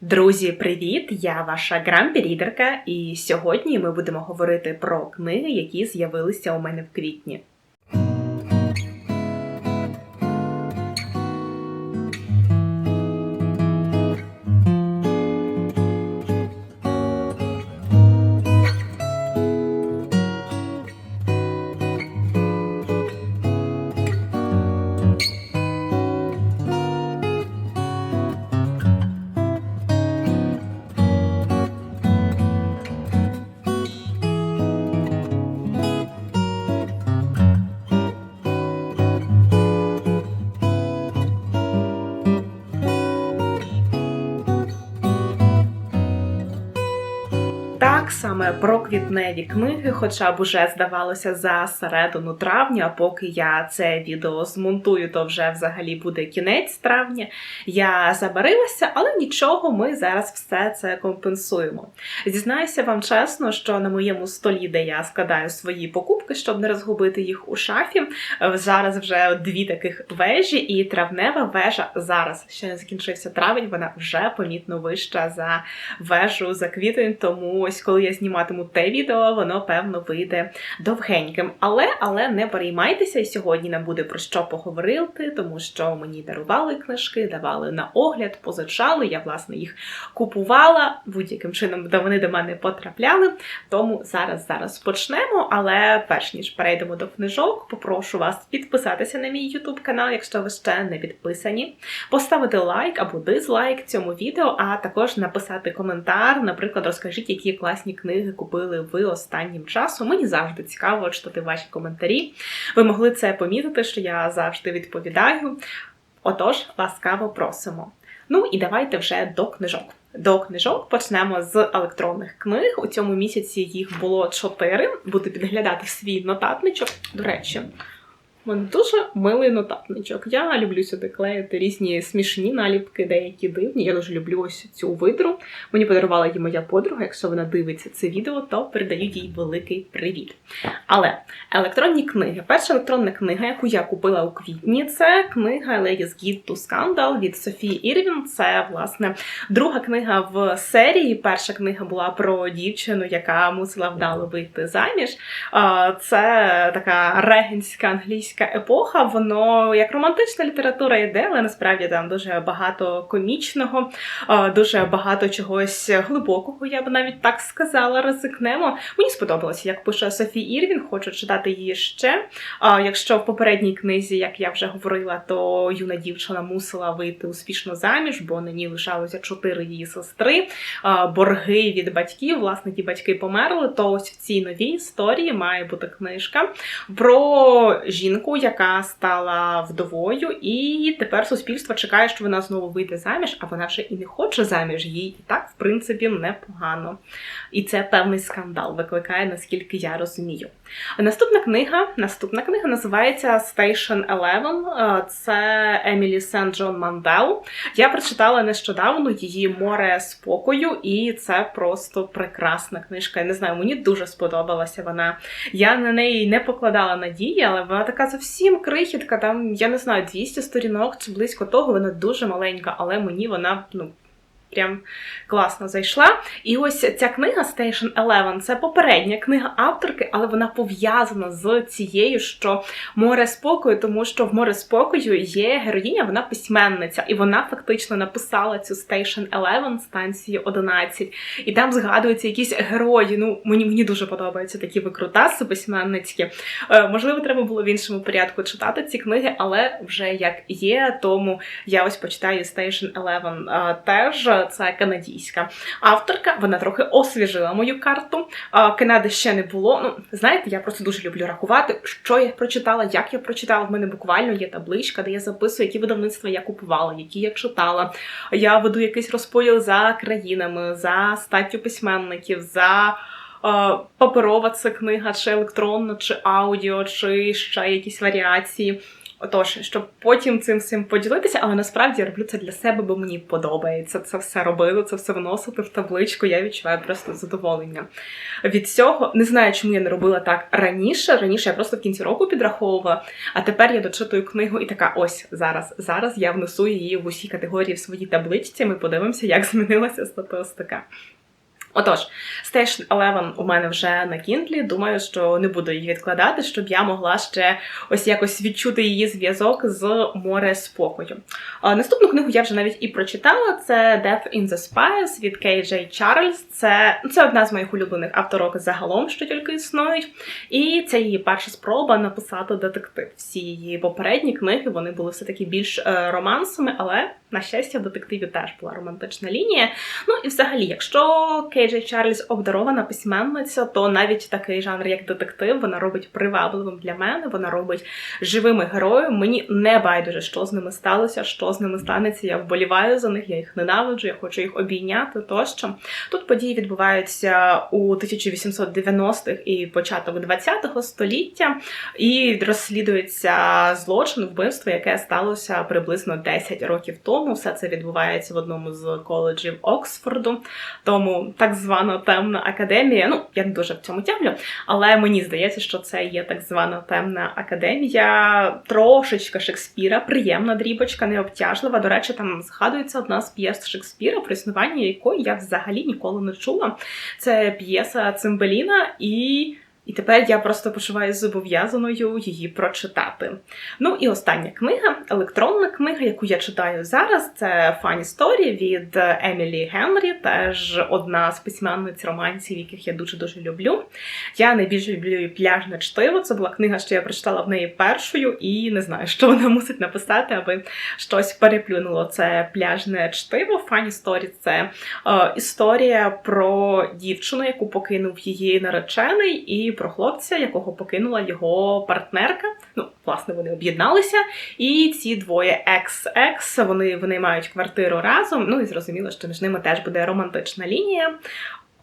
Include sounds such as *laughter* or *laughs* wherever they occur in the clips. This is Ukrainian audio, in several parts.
Друзі, привіт! Я ваша грампі-рідерка, і сьогодні ми будемо говорити про книги, які з'явилися у мене в квітні. Саме про квітневі книги, хоча б уже здавалося за середину травня, а поки я це відео змонтую, то вже взагалі буде кінець травня. Я забарилася, але нічого, ми зараз все це компенсуємо. Зізнаюся вам чесно, що на моєму столі, де я складаю свої покупки, щоб не розгубити їх у шафі, зараз вже дві таких вежі, і травнева вежа зараз ще не закінчився травень, вона вже помітно вища за вежу за квітень, тому ось коли я зніматиму те відео, воно певно вийде довгеньким. Але але не переймайтеся, і сьогодні нам буде про що поговорити, тому що мені дарували книжки, давали на огляд, позичали. Я власне їх купувала будь-яким чином, вони до мене потрапляли. Тому зараз зараз почнемо. Але перш ніж перейдемо до книжок, попрошу вас підписатися на мій YouTube канал, якщо ви ще не підписані, поставити лайк або дизлайк цьому відео, а також написати коментар. Наприклад, розкажіть, які класні книги купили ви останнім часом. Мені завжди цікаво читати ваші коментарі. Ви могли це помітити, що я завжди відповідаю. Отож, ласкаво просимо. Ну і давайте вже до книжок. До книжок почнемо з електронних книг. У цьому місяці їх було чотири. Буду підглядати свій нотатничок. До речі, у мене дуже милий нотатничок. Я люблю сюди клеїти різні смішні наліпки, деякі дивні. Я дуже люблю ось цю видру. Мені подарувала її моя подруга. Якщо вона дивиться це відео, то передаю їй великий привіт. Але електронні книги. Перша електронна книга, яку я купила у квітні, це книга Ladies Guide to Scandal від Софії Ірвін. Це власне друга книга в серії. Перша книга була про дівчину, яка мусила вдало вийти заміж. Це така регенська англійська епоха, воно як романтична література йде, але насправді там дуже багато комічного, дуже багато чогось глибокого, я б навіть так сказала, ризикнемо. Мені сподобалося, як пише Софі Ірвін, хочу читати її ще. Якщо в попередній книзі, як я вже говорила, то юна дівчина мусила вийти успішно заміж, бо на ній лишалося чотири її сестри, борги від батьків. Власне, ті батьки померли. То ось в цій новій історії має бути книжка про жінку жінку, яка стала вдовою, і тепер суспільство чекає, що вона знову вийде заміж, а вона вже і не хоче заміж. Їй і так, в принципі, непогано. І це певний скандал викликає, наскільки я розумію. Наступна книга наступна книга називається Station Eleven. Це Емілі Сент Джон Мандел. Я прочитала нещодавно її море спокою, і це просто прекрасна книжка. Я не знаю, мені дуже сподобалася вона. Я на неї не покладала надії, але вона така зовсім крихітка. Там я не знаю 200 сторінок чи близько того. Вона дуже маленька, але мені вона ну прям класно зайшла. І ось ця книга Station Eleven це попередня книга авторки, але вона пов'язана з цією, що море спокою, тому що в море спокою є героїня, вона письменниця, і вона фактично написала цю Station Eleven станцію 11. І там згадуються якісь герої. Ну, мені мені дуже подобаються такі викрутаси письменницькі. Е, можливо, треба було в іншому порядку читати ці книги, але вже як є, тому я ось почитаю Station Eleven е, теж це канадійська авторка. Вона трохи освіжила мою карту. Канади ще не було. Ну, знаєте, я просто дуже люблю рахувати, що я прочитала, як я прочитала. В мене буквально є табличка, де я записую, які видавництва я купувала, які я читала. Я веду якийсь розподіл за країнами, за статтю письменників. за... Паперова це книга, чи електронна, чи аудіо, чи ще якісь варіації. Отож, щоб потім цим всім поділитися, але насправді я роблю це для себе, бо мені подобається це все робити, це все вносити в табличку. Я відчуваю просто задоволення від цього. Не знаю, чому я не робила так раніше. Раніше я просто в кінці року підраховувала, а тепер я дочитую книгу і така: ось зараз. Зараз я внесу її в усі категорії в своїй табличці. Ми подивимося, як *laughs* змінилася статистика. Отож, Station 11 у мене вже на Kindle. Думаю, що не буду її відкладати, щоб я могла ще ось якось відчути її зв'язок з море спокою. Наступну книгу я вже навіть і прочитала. Це Death in the Spies від Джей Чарльз. Це, це одна з моїх улюблених авторок загалом, що тільки існують. І це її перша спроба написати детектив. Всі її попередні книги вони були все таки більш е, романсами, але на щастя, в детективі теж була романтична лінія. Ну і взагалі, якщо Кей Джей Чарльз обдарована письменниця, то навіть такий жанр, як детектив, вона робить привабливим для мене. Вона робить живими героями. Мені не байдуже, що з ними сталося, що з ними станеться. Я вболіваю за них, я їх ненавиджу, я хочу їх обійняти. Тощо тут події відбуваються у 1890-х і початок 20-го століття, і розслідується злочин, вбивство, яке сталося приблизно 10 років тому. Все це відбувається в одному з коледжів Оксфорду, тому так звана темна академія. Ну, я не дуже в цьому тямлю, але мені здається, що це є так звана темна академія, трошечка Шекспіра, приємна дрібочка, необтяжлива. До речі, там згадується одна з п'єс Шекспіра, про існування якої я взагалі ніколи не чула. Це п'єса Цимбеліна і. І тепер я просто почуваюся зобов'язаною її прочитати. Ну і остання книга, електронна книга, яку я читаю зараз, це Funny Story від Емілі Генрі, теж одна з письменниць романців, яких я дуже-дуже люблю. Я найбільше люблю пляжне чтиво. Це була книга, що я прочитала в неї першою, і не знаю, що вона мусить написати, аби щось переплюнуло. Це пляжне чтиво. Funny Story – це е, історія про дівчину, яку покинув її наречений. і про хлопця, якого покинула його партнерка. Ну, власне, вони об'єдналися. І ці двоє екс-екс, вони, вони мають квартиру разом. Ну і зрозуміло, що між ними теж буде романтична лінія.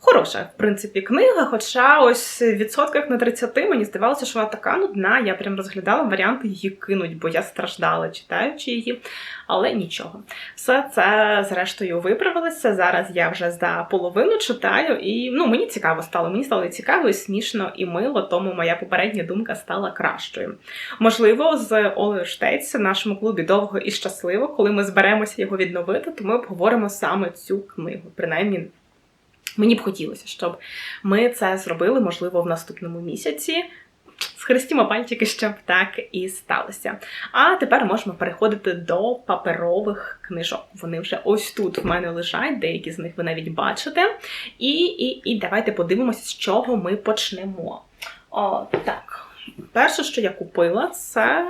Хороша, в принципі, книга, хоча ось в відсотках на 30 мені здавалося, що вона така нудна. Я прям розглядала варіанти її кинуть, бо я страждала, читаючи її, але нічого. Все це, зрештою, виправилося. Зараз я вже за половину читаю, і ну, мені цікаво стало. Мені стало цікаво, і смішно і мило, тому моя попередня думка стала кращою. Можливо, з Олею Штейц в нашому клубі довго і щасливо, коли ми зберемося його відновити, то ми обговоримо саме цю книгу, принаймні. Мені б хотілося, щоб ми це зробили, можливо, в наступному місяці. Схрестімо пальчики, щоб так і сталося. А тепер можемо переходити до паперових книжок. Вони вже ось тут в мене лежать, деякі з них ви навіть бачите. І і, і давайте подивимося, з чого ми почнемо. О, Так. Перше, що я купила, це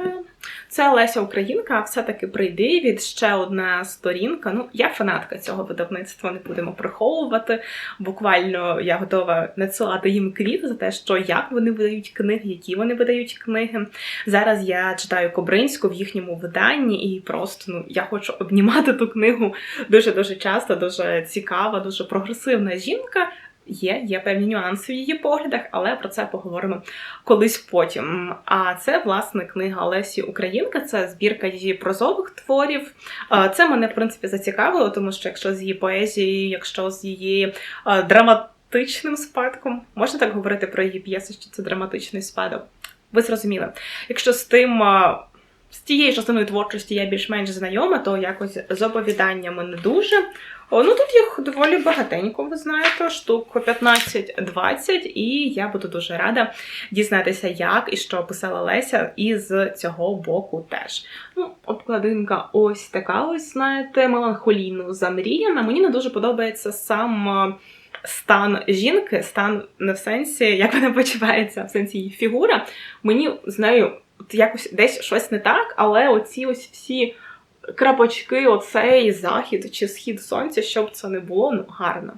це Леся Українка, все-таки прийди від ще одна сторінка. Ну, я фанатка цього видавництва, не будемо приховувати. Буквально я готова надсилати їм квіт за те, що як вони видають книги, які вони видають книги. Зараз я читаю Кобринську в їхньому виданні, і просто ну, я хочу обнімати ту книгу дуже-дуже часто, дуже цікава, дуже прогресивна жінка. Є, є певні нюанси в її поглядах, але про це поговоримо колись потім. А це власне книга Лесі Українка, це збірка її прозових творів. Це мене в принципі зацікавило, тому що якщо з її поезією, якщо з її драматичним спадком, можна так говорити про її п'єси, що це драматичний спадок. Ви зрозуміли, якщо з тим. З тією частиною творчості я більш-менш знайома, то якось з оповіданнями не дуже. О, ну тут їх доволі багатенько, ви знаєте, штук 15-20, і я буду дуже рада дізнатися, як і що писала Леся, і з цього боку теж. Ну, обкладинка ось така, ось, знаєте, меланхолійно замріяна. Мені не дуже подобається сам. Стан жінки, стан не в сенсі, як вона почувається, в сенсі її фігура. Мені з нею якось десь щось не так, але оці ось всі крапочки, оцей захід чи схід сонця, щоб це не було, ну гарно.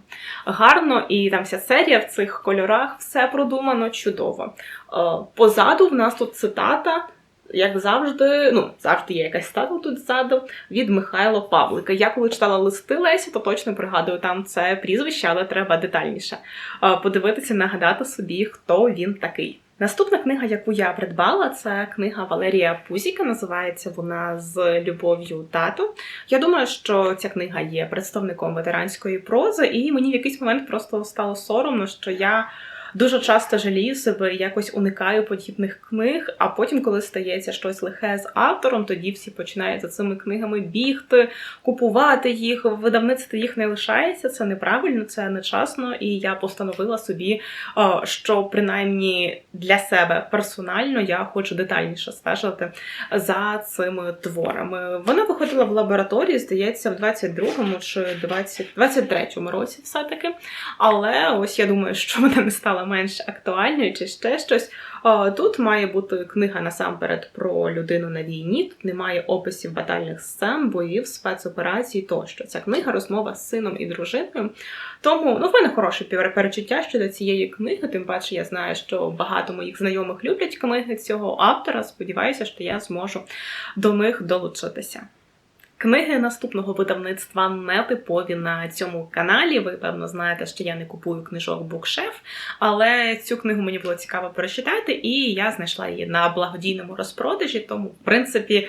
Гарно, і там вся серія в цих кольорах, все продумано чудово. Е, позаду в нас тут цитата. Як завжди, ну, завжди є якась стата тут ззаду від Михайла Павлика. Я коли читала листи Лесі, то точно пригадую там це прізвище, але треба детальніше е, подивитися, нагадати собі, хто він такий. Наступна книга, яку я придбала, це книга Валерія Пузіка. Називається вона з любов'ю тату. Я думаю, що ця книга є представником ветеранської прози, і мені в якийсь момент просто стало соромно, що я. Дуже часто жалію себе, якось уникаю подібних книг. А потім, коли стається щось лихе з автором, тоді всі починають за цими книгами бігти, купувати їх. В видавництві їх не лишається. Це неправильно, це нечасно. І я постановила собі, що принаймні для себе персонально я хочу детальніше стежити за цими творами. Вона виходила в лабораторії, здається, в 22-му чи 20... 23-му році, все таки. Але ось я думаю, що *laughs* вона не стала менш актуальною чи ще щось. Тут має бути книга насамперед про людину на війні. Тут немає описів батальних сцен, боїв, спецоперацій тощо. Ця книга розмова з сином і дружиною. Тому ну в мене хороше перечуття щодо цієї книги. Тим паче я знаю, що багато моїх знайомих люблять книги цього автора. Сподіваюся, що я зможу до них долучитися. Книги наступного видавництва не типові на цьому каналі. Ви певно знаєте, що я не купую книжок букшеф, але цю книгу мені було цікаво перечитати, і я знайшла її на благодійному розпродажі. Тому, в принципі,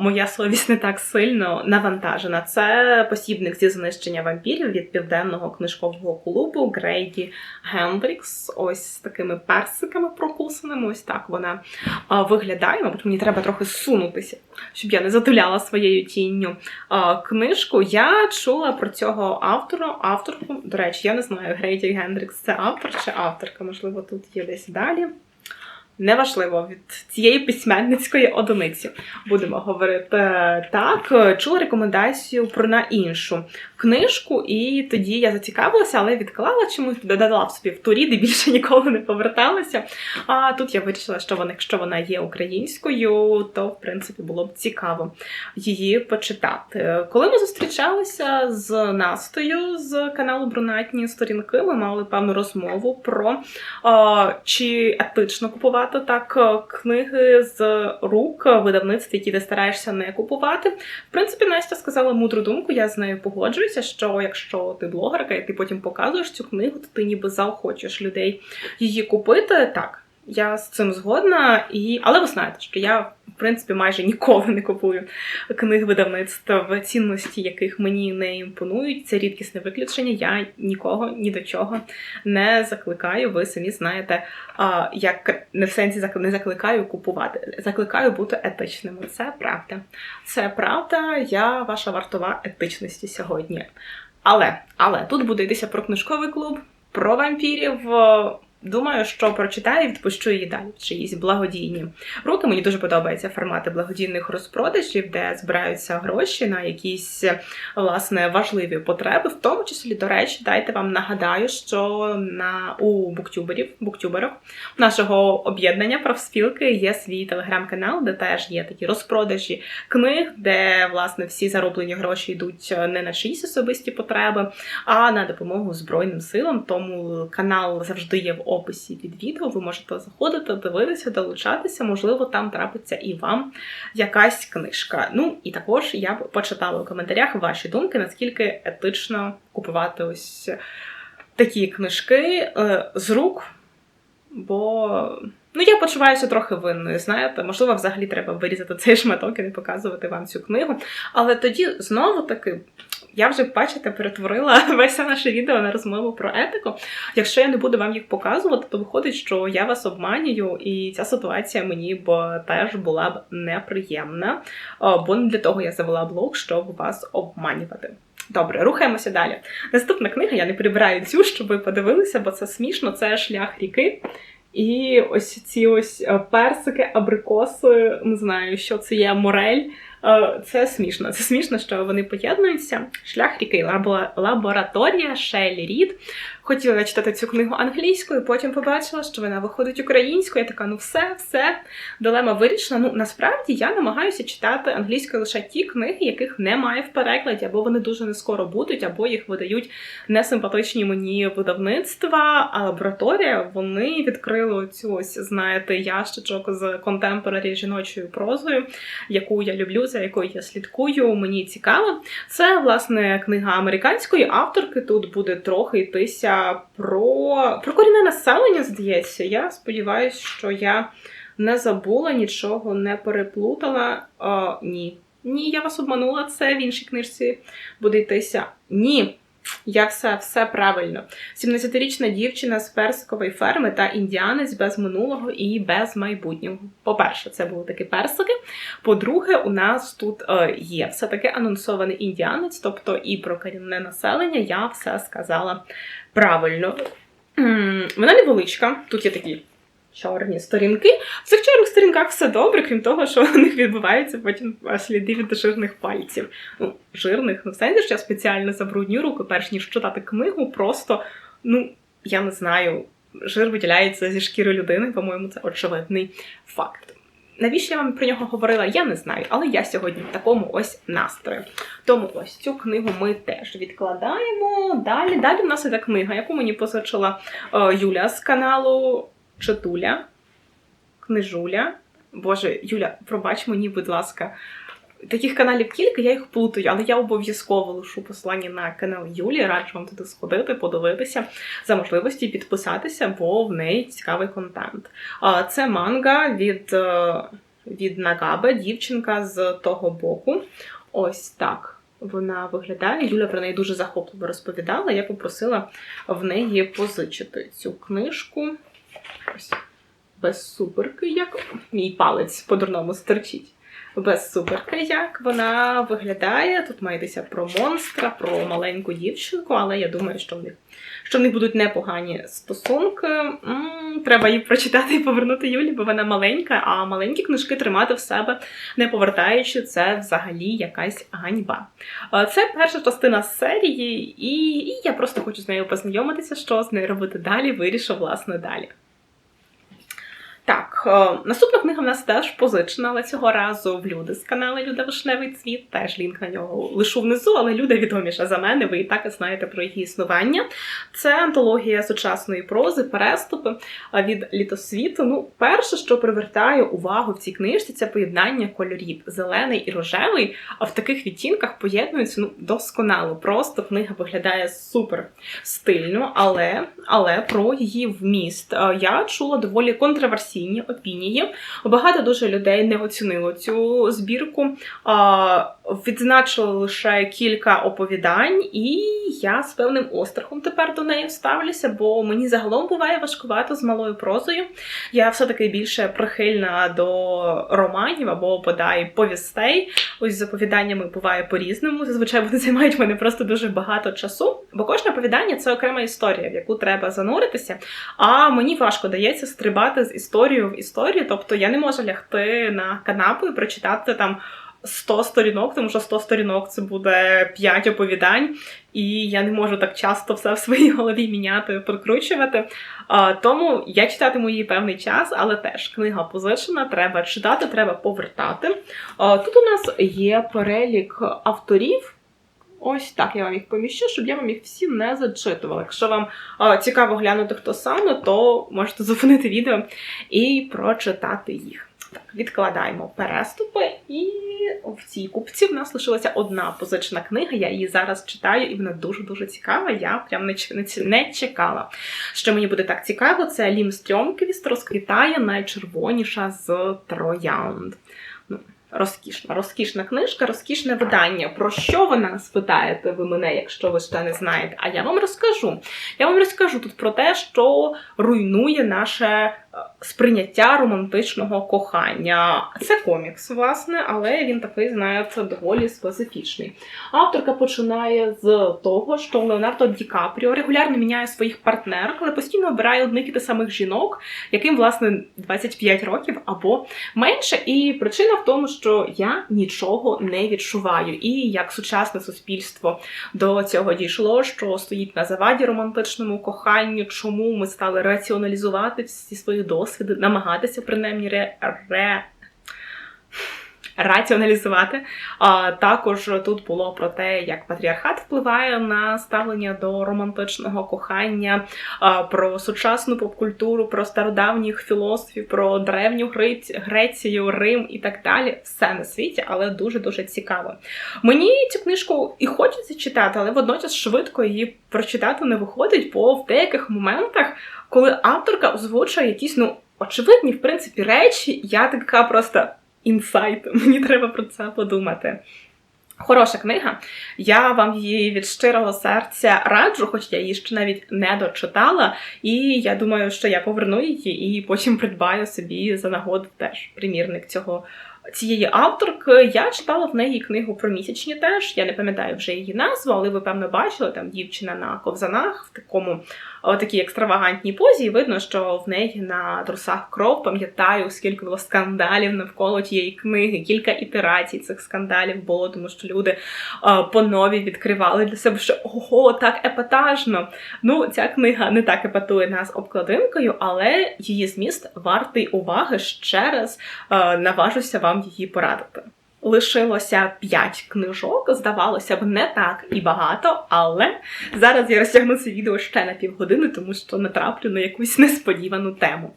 моя совість не так сильно навантажена. Це посібник зі знищення вампірів від південного книжкового клубу Грейді Гендрікс. Ось з такими персиками прокусаними. Ось так вона виглядає. Мабуть, мені треба трохи сунутися, щоб я не затуляла своєю тінь осінню книжку. Я чула про цього автора, авторку. До речі, я не знаю, Грейді Гендрікс це автор чи авторка, можливо, тут є десь далі. Неважливо від цієї письменницької одиниці будемо говорити так. Чула рекомендацію про на іншу книжку, і тоді я зацікавилася, але відклала чомусь, додала в собі в турі, де більше ніколи не поверталася. А тут я вирішила, що вона, якщо вона є українською, то в принципі було б цікаво її почитати. Коли ми зустрічалися з Настою з каналу Брунатні сторінки, ми мали певну розмову про чи етично купувати так книги з рук видавництв, які ти стараєшся не купувати. В принципі, Настя сказала мудру думку, я з нею погоджуюсь дивуюся, що якщо ти блогерка і ти потім показуєш цю книгу, то ти ніби заохочуєш людей її купити. Так, я з цим згодна, і але ви знаєте, що я в принципі майже ніколи не купую книг видавництв, в цінності яких мені не імпонують. Це рідкісне виключення. Я нікого ні до чого не закликаю. Ви самі знаєте, як не в сенсі не закликаю купувати, закликаю бути етичними. Це правда. Це правда, я ваша вартова етичності сьогодні. Але але тут буде йтися про книжковий клуб, про вампірів. Думаю, що прочитаю і відпущу її далі в чиїсь благодійні руки. Мені дуже подобаються формати благодійних розпродажів, де збираються гроші на якісь власне важливі потреби. В тому числі, до речі, дайте вам нагадаю, що на у буктюберів, буктюберах нашого об'єднання профспілки є свій телеграм-канал, де теж є такі розпродажі книг, де власне всі зароблені гроші йдуть не на чиїсь особисті потреби, а на допомогу Збройним силам. Тому канал завжди є в описі під відео. Ви можете заходити, дивитися, долучатися, можливо, там трапиться і вам якась книжка. Ну і також я б почитала у коментарях ваші думки, наскільки етично купувати ось такі книжки е, з рук. Бо ну я почуваюся трохи винною. Знаєте, можливо, взагалі треба вирізати цей шматок і не показувати вам цю книгу. Але тоді знову таки я вже, бачите, перетворила *laughs* весь наше відео на розмову про етику. Якщо я не буду вам їх показувати, то виходить, що я вас обманюю, і ця ситуація мені б теж була б неприємна. Бо не для того я завела блог, щоб вас обманювати. Добре, рухаємося далі. Наступна книга, я не прибираю цю, щоб ви подивилися, бо це смішно, це шлях ріки. І ось ці ось е, персики, абрикоси, не знаю, що це є морель. Е, це смішно. Це смішно, що вони поєднуються. Шлях ріки, лабораторія Шелі Рід. Хотіла читати цю книгу англійською, потім побачила, що вона виходить українською. Я така, ну все, все, дилема вирішена. Ну насправді я намагаюся читати англійською лише ті книги, яких немає в перекладі, або вони дуже не скоро будуть, або їх видають несимпатичні мені видавництва. А лабораторія вони відкрили цю ось, знаєте, ящичок з контемпорарі жіночою прозою, яку я люблю за якою я слідкую, мені цікаво. Це власне книга американської авторки. Тут буде трохи йтися про, про корінне населення, здається. Я сподіваюся, що я не забула нічого, не переплутала. О, ні. Ні, я вас обманула. Це в іншій книжці буде йтися. Ні. Я все, все правильно. 17-річна дівчина з персикової ферми та індіанець без минулого і без майбутнього. По-перше, це були такі персики. По-друге, у нас тут е, є все-таки анонсований індіанець, тобто і про корінне населення я все сказала правильно. Вона невеличка, тут є такі чорні сторінки. В цих чорних сторінках все добре, крім того, що у них відбуваються потім сліди від жирних пальців. Ну, жирних, ну в сенсі, що я спеціально забрудню руки, перш ніж читати книгу, просто, ну, я не знаю, жир виділяється зі шкіри людини, по-моєму, це очевидний факт. Навіщо я вам про нього говорила, я не знаю, але я сьогодні в такому ось настрої. Тому ось цю книгу ми теж відкладаємо. Далі, далі в нас іде книга, яку мені позичила е, Юля з каналу Читуля, Книжуля. Боже, Юля, пробач мені, будь ласка. Таких каналів кілька, я їх плутаю, але я обов'язково лишу посилання на канал Юлі. Раджу вам туди сходити, подивитися за можливості підписатися, бо в неї цікавий контент. Це манга від, е, від Нагабе, дівчинка з того боку. Ось так вона виглядає. Юля про неї дуже захопливо розповідала. Я попросила в неї позичити цю книжку. Ось без суперки, як мій палець по-дурному стерчить. Без суперки, як вона виглядає. Тут мається про монстра, про маленьку дівчинку, але я думаю, що в них що в них будуть непогані стосунки. М, Треба її прочитати і повернути Юлі, бо вона маленька, а маленькі книжки тримати в себе, не повертаючи, це взагалі якась ганьба. Е, Це перша частина серії, і, і я просто хочу з нею познайомитися, що з нею робити далі, вирішив, власне, далі. Так, е, наступна книга в нас теж позичена, але цього разу в люди з каналу Люда Вишневий цвіт. Теж лінк на нього лишу внизу, але Люда відоміша за мене, ви і так знаєте про її існування. Це антологія сучасної прози, переступи від літосвіту. Ну, перше, що привертає увагу в цій книжці, це поєднання кольорів. Зелений і рожевий, а в таких відтінках поєднуються ну, досконало. Просто книга виглядає супер стильно, але, але про її вміст е, я чула доволі контроверсійні опінії. Багато дуже людей не оцінило цю збірку. А, Відзначили лише кілька оповідань, і я з певним острахом тепер до неї ставлюся, бо мені загалом буває важкувато з малою прозою. Я все-таки більше прихильна до романів або подай повістей. Ось з оповіданнями буває по-різному. Зазвичай вони *laughs* займають мене просто дуже багато часу, бо кожне оповідання це окрема історія, в яку треба зануритися. А мені важко дається стрибати з історією в історію. Тобто я не можу лягти на канапу і прочитати там 100 сторінок, тому що 100 сторінок це буде 5 оповідань, і я не можу так часто все в своїй голові міняти, прикручувати. Тому я читатиму її певний час, але теж книга позичена, треба читати, треба повертати. Тут у нас є перелік авторів. Ось так я вам їх поміщу, щоб я вам їх всі не зачитувала. Якщо вам цікаво глянути, хто саме, то можете зупинити відео і прочитати їх. Так, відкладаємо переступи, і в цій купці в нас лишилася одна позична книга. Я її зараз читаю, і вона дуже-дуже цікава. Я прям не, не, не чекала. Що мені буде так цікаво, це Лім Стрьомквіст розквітає найчервоніша з троянд. Ну, Розкішна, розкішна книжка, розкішне видання. Про що вона спитаєте ви мене, якщо ви ще не знаєте? А я вам розкажу. Я вам розкажу тут про те, що руйнує наше сприйняття романтичного кохання. Це комікс, власне, але він такий, знаєте, доволі специфічний. Авторка починає з того, що Леонардо Ді Капріо регулярно міняє своїх партнерок, але постійно обирає одних і тих самих жінок, яким, власне, 25 років або менше. І причина в тому, що я нічого не відчуваю. І як сучасне суспільство до цього дійшло, що стоїть на заваді романтичному коханню, чому ми стали раціоналізувати всі свої досвіди, намагатися принаймні ре, ре раціоналізувати. А також тут було про те, як патріархат впливає на ставлення до романтичного кохання, про сучасну попкультуру, про стародавніх філософів, про древню Грецію, Рим і так далі. Все на світі, але дуже дуже цікаво. Мені цю книжку і хочеться читати, але водночас швидко її прочитати не виходить, бо в деяких моментах, коли авторка озвучує якісь ну очевидні, в принципі, речі, я така просто інсайт. *laughs* Мені треба про це подумати. Хороша книга. Я вам її від щирого серця раджу, хоч я її ще навіть не дочитала. І я думаю, що я поверну її і потім придбаю собі за нагоду теж примірник цього. Цієї авторки я читала в неї книгу про місячні теж. Я не пам'ятаю вже її назву, але ви певно бачили там дівчина на ковзанах в такому такій екстравагантній позі. І видно, що в неї на трусах кров пам'ятаю, скільки було скандалів навколо тієї книги. Кілька ітерацій цих скандалів було, тому що люди е, по нові відкривали для себе, що ого, так епатажно. Ну, ця книга не так епатує нас обкладинкою, але її зміст вартий уваги ще раз е, наважуся вам її порадити. Лишилося 5 книжок, здавалося б, не так і багато, але зараз я розтягну це відео ще на півгодини, тому що натраплю на якусь несподівану тему.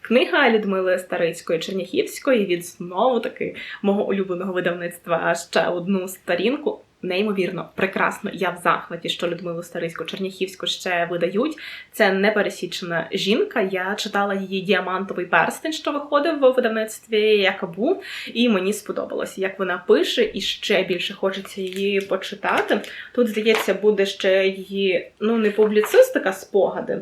Книга Людмили Старицької Черняхівської від знову таки мого улюбленого видавництва ще одну сторінку. Неймовірно, прекрасно. Я в захваті, що Людмилу Старицьку Черняхівську ще видають. Це непересічна жінка. Я читала її діамантовий перстень, що виходив у видавництві Якабу, і мені сподобалося, як вона пише, і ще більше хочеться її почитати. Тут, здається, буде ще її, ну не публіцистика, спогади,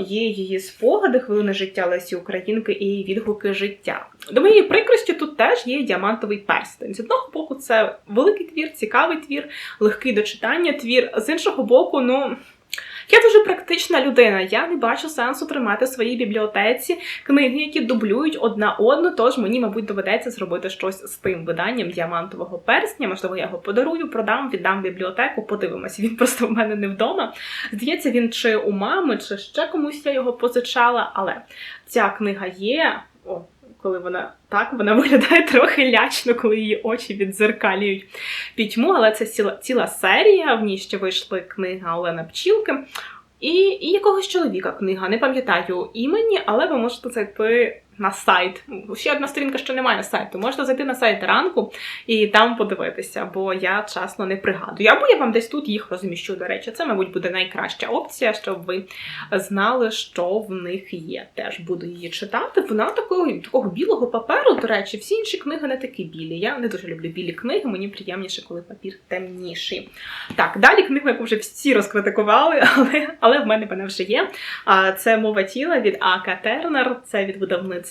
є її спогади, хвилини життя Лесі Українки і відгуки життя. До моєї прикрості тут теж є діамантовий перстень. З одного боку, це великий твір, цікавий твір, легкий до читання твір. З іншого боку, ну. Я дуже практична людина. Я не бачу сенсу тримати в своїй бібліотеці книги, які дублюють одна одну. Тож мені, мабуть, доведеться зробити щось з тим виданням діамантового персня. Можливо, я його подарую, продам, віддам бібліотеку. Подивимося. Він просто в мене не вдома. Здається, він чи у мами, чи ще комусь я його позичала. Але ця книга є. Коли вона так, вона *laughs* виглядає трохи лячно, коли її очі відзеркалюють пітьму, але це ціла, ціла серія. В ній ще вийшли книга Олена Пчілки. І, і якогось чоловіка книга, не пам'ятаю імені, але ви можете зайти на сайт. Ще одна сторінка, що немає сайту. Можете зайти на сайт ранку і там подивитися, бо я чесно не пригадую. Або я вам десь тут їх розміщу, до речі. Це, мабуть, буде найкраща опція, щоб ви знали, що в них є. Теж буду її читати. Вона такого, такого білого паперу, до речі, всі інші книги не такі білі. Я не дуже люблю білі книги, мені приємніше, коли папір темніший. Так, далі книгу, яку вже всі розкритикували, *laughs* але, але в мене вона вже є. А це мова тіла від А.К. Тернер, це від видавництва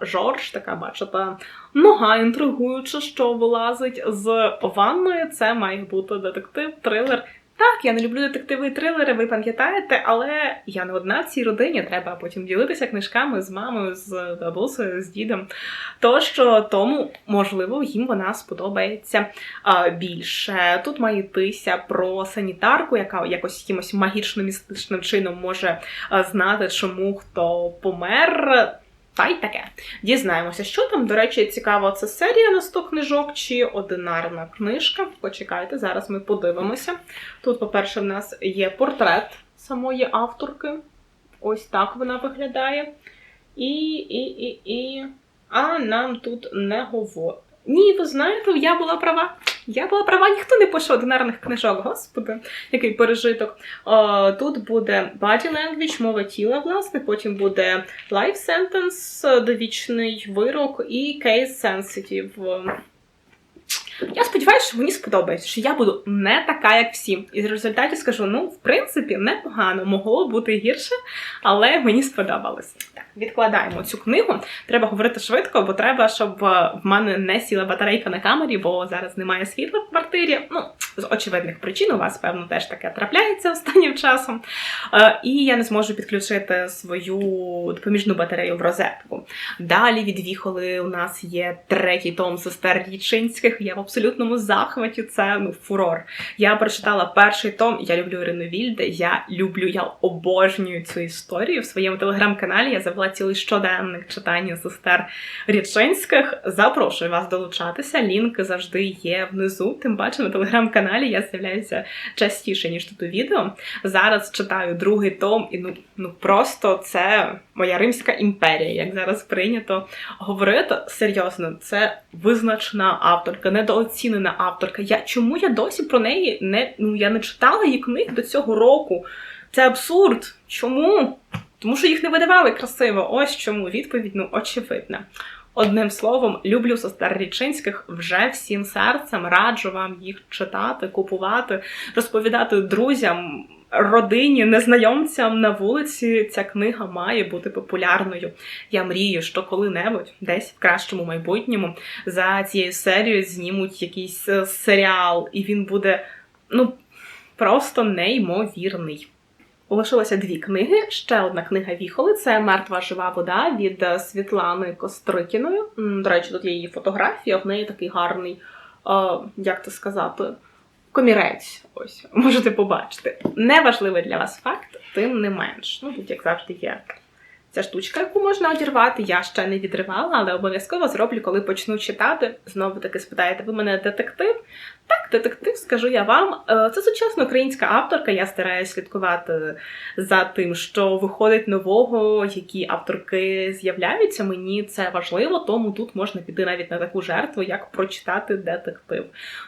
Жорж, така бачите, нога інтригуюча, що вилазить з ванної. Це має бути детектив, трилер. Так, я не люблю детективи і трилери, ви пам'ятаєте, але я не одна в цій родині. Треба потім ділитися книжками з мамою, з бабусею, з дідом. То що тому, можливо, їм вона сподобається а, більше. Тут має йтися про санітарку, яка якось якимось магічно-містичним чином може знати, чому хто помер. Та й таке. Дізнаємося, що там. До речі, цікаво, це серія на 100 книжок чи одинарна книжка. Почекайте, зараз ми подивимося. Тут, по-перше, в нас є портрет самої авторки. Ось так вона виглядає. І, і, і, і. А нам тут не говорить. Ні, ви знаєте, я була права. Я була права, ніхто не пише одинарних книжок, господи, який пережиток. О, тут буде body language, мова тіла, власне, потім буде life sentence, довічний вирок і case sensitive. Я сподіваюся, що мені сподобається, що я буду не така, як всі. І в результаті скажу: ну, в принципі, непогано, могло бути гірше, але мені сподобалось. Так, відкладаємо цю книгу. Треба говорити швидко, бо треба, щоб е, в мене не сіла батарейка на камері, бо зараз немає світла в квартирі. Ну, з очевидних причин, у вас, певно, теж таке трапляється останнім часом. Е, І я не зможу підключити свою допоміжну батарею в розетку. Далі від Віхоли у нас є третій том сестер Річинських. Я абсолютному захваті. Це ну фурор. Я прочитала перший том. Я люблю Ірину Вільде. Я люблю, я обожнюю цю історію. В своєму телеграм-каналі я завела цілий щоденник читання сестер Річинських. Запрошую вас долучатися. Лінк завжди є внизу. Тим паче на телеграм-каналі я з'являюся частіше ніж тут у відео. Зараз читаю другий том, і ну ну просто це моя римська імперія, як зараз прийнято говорити. Серйозно, це визначена авторка, недооцінена авторка. Я чому я досі про неї не ну я не читала її книг до цього року? Це абсурд. Чому? Тому що їх не видавали красиво. Ось чому відповідь ну очевидна. Одним словом, люблю сестер Річинських вже всім серцем. Раджу вам їх читати, купувати, розповідати друзям, родині, незнайомцям на вулиці. Ця книга має бути популярною. Я мрію, що коли-небудь, десь в кращому майбутньому, за цією серією знімуть якийсь е, серіал, і він буде ну просто неймовірний. Лишилося дві книги. Ще одна книга Віхоли це Мертва жива вода від е, Світлани Кострикіної. До речі, тут є її фотографія, в неї такий гарний, е, як це сказати, комірець. Ось, *laughs* можете побачити. Неважливий для вас факт, тим не менш. Ну, тут, як завжди, є ця штучка, яку можна одірвати. Я ще не відривала, але обов'язково зроблю, коли почну читати. Знову таки спитаєте, ви мене детектив? Так, детектив, скажу я вам. Е, Це сучасна українська авторка. Я стараюся слідкувати за тим, що виходить нового, які авторки з'являються. Мені це важливо, тому тут можна піти навіть на таку жертву, як прочитати детектив.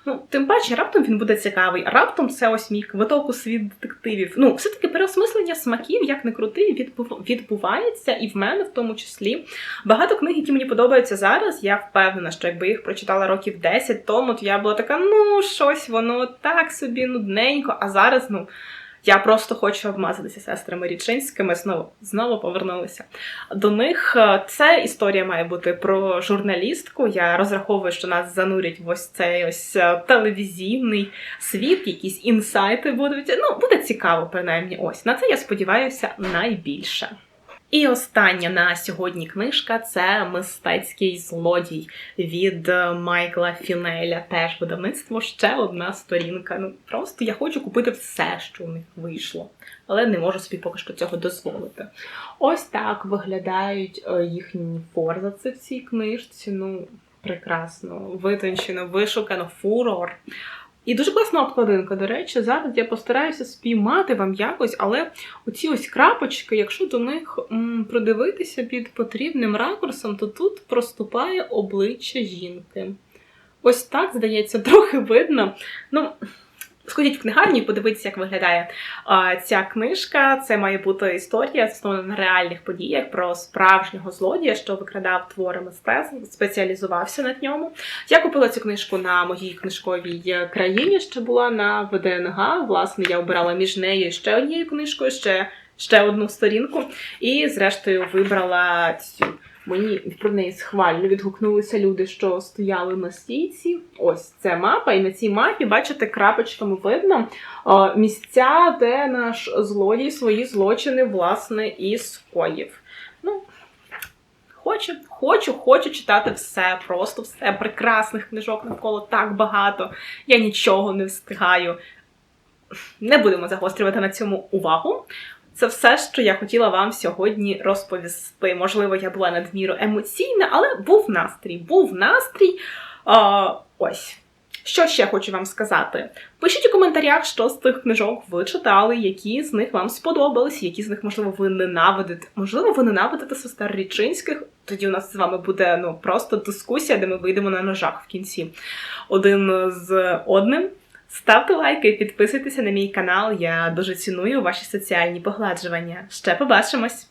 Ну, тим паче, раптом він буде цікавий. Раптом це ось мій квиток у світ детективів. Ну, все-таки переосмислення смаків, як не крути, відбув- відбувається, і в мене в тому числі. Багато книг, які мені подобаються зараз, я впевнена, що якби їх прочитала років 10 тому, то я була така, ну, щось воно так собі нудненько, а зараз, ну. Я просто хочу обмазатися сестрами Річинськими. Знову знову повернулися до них. Е, Це історія має бути про журналістку. Я розраховую, що нас занурять в ось цей ось е, телевізійний світ, якісь інсайти будуть. Ну, буде цікаво, принаймні. Ось на це я сподіваюся найбільше. І остання на сьогодні книжка це мистецький злодій від е, Майкла Фінеля. Теж видавництво ще одна сторінка. Ну просто я хочу купити все, що у них вийшло, але не можу собі поки що цього дозволити. Ось так виглядають е, їхні форзаци в цій книжці. Ну, прекрасно, витончено, вишукано, фурор. І дуже класна обкладинка, до речі, зараз я постараюся спіймати вам якось, але оці ось крапочки, якщо до них м, придивитися під потрібним ракурсом, то тут проступає обличчя жінки. Ось так, здається, *laughs* трохи видно. Ну, сходіть в книгарні і подивіться, як виглядає а, ця книжка. Це має бути історія, заснована на реальних подіях про справжнього злодія, що викрадав твори мистецтв, спеціалізувався над ньому. Я купила цю книжку на моїй книжковій країні, що була на ВДНГ. Власне, я обирала між нею ще однією книжкою, ще, ще одну сторінку. І, зрештою, вибрала цю. Мені про неї схвально відгукнулися люди, що стояли на стійці. Ось це мапа, і на цій мапі, бачите, крапочками видно о, місця, де наш злодій свої злочини, власне, і скоїв. Ну, хочу, хочу, хочу читати все, просто все. Прекрасних книжок навколо так багато. Я нічого не встигаю. Не будемо загострювати на цьому увагу. Це все, що я хотіла вам сьогодні розповісти. Можливо, я була надміру емоційна, але був настрій. Був настрій. А, ось. Що ще хочу вам сказати? Пишіть у коментарях, що з тих книжок ви читали, які з них вам сподобались, які з них, можливо, ви ненавидите. Можливо, ви ненавидите сестер Річинських. Тоді у нас з вами буде ну просто дискусія, де ми вийдемо на ножах в кінці один з одним. Ставте лайки, і підписуйтеся на мій канал. Я дуже ціную ваші соціальні погладжування. Ще побачимось!